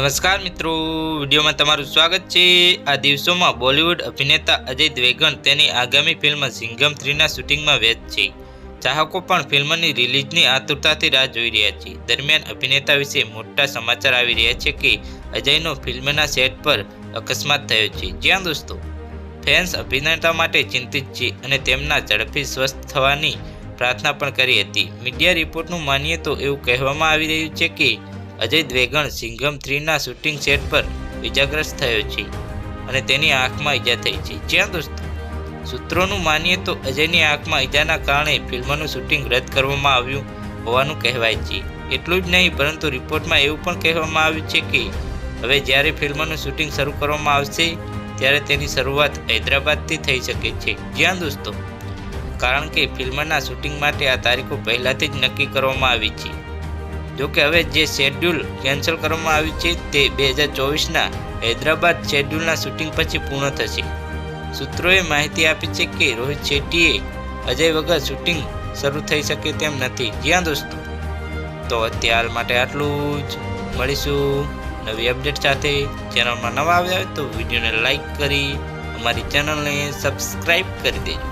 નમસ્કાર મિત્રો, વિડીયોમાં તમારું સ્વાગત છે. આ દિવસોમાં બોલિવૂડ અભિનેતા અજય દ્વેગણ તેની આગામી ફિલ્મ સિંઘમ થ્રીના શૂટિંગમાં વ્યસ્ત છે. ચાહકો પણ ફિલ્મની રિલીઝની આતુરતાથી રાહ જોઈ રહ્યા છે. દરમિયાન અભિનેતા વિશે મોટા સમાચાર આવી રહ્યા છે કે અજયનો ફિલ્મના સેટ પર અકસ્માત થયો છે. જ્યાં દોસ્તો, ફેન્સ અભિનેતા માટે ચિંતિત છે અને તેમના ઝડપી સ્વસ્થ થવાની પ્રાર્થના પણ કરી હતી. મીડિયા રિપોર્ટનું માનીએ તો એવું કહેવામાં આવી રહ્યું છે કે અજય દ્વેગણ સિંઘમ થ્રીના શૂટિંગ સેટ પર ઇજાગ્રસ્ત થયો છે અને તેની આંખમાં ઈજા થઈ છે. જ્યાં દોસ્તો, સૂત્રોનું માનીએ તો અજયની આંખમાં ઈજાના કારણે ફિલ્મનું શૂટિંગ રદ કરવામાં આવ્યું હોવાનું કહેવાય છે. એટલું જ નહીં, પરંતુ રિપોર્ટમાં એવું પણ કહેવામાં આવ્યું છે કે હવે જ્યારે ફિલ્મનું શૂટિંગ શરૂ કરવામાં આવશે, ત્યારે તેની શરૂઆત હૈદરાબાદથી થઈ શકે છે. જ્યાં દોસ્તો, કારણ કે ફિલ્મના શૂટિંગ માટે આ તારીખો પહેલાંથી જ નક્કી કરવામાં આવી છે. જોકે હવે જે શેડ્યુલ કેન્સલ કરવામાં આવ્યું છે તે બે હજાર ચોવીસના હૈદરાબાદ શેડ્યુલના શૂટિંગ પછી પૂર્ણ થશે. સૂત્રોએ માહિતી આપી છે કે રોહિત શેટ્ટીએ અજય વગર શૂટિંગ શરૂ થઈ શકે તેમ નથી. જ્યાં દોસ્તો. તો અત્યાર માટે આટલું જ. મળીશું નવી અપડેટ સાથે. ચેનલમાં નવા આવ્યા હોય તો વિડીયોને લાઇક કરી, અમારી ચેનલને સબસ્ક્રાઈબ કરી દેજો.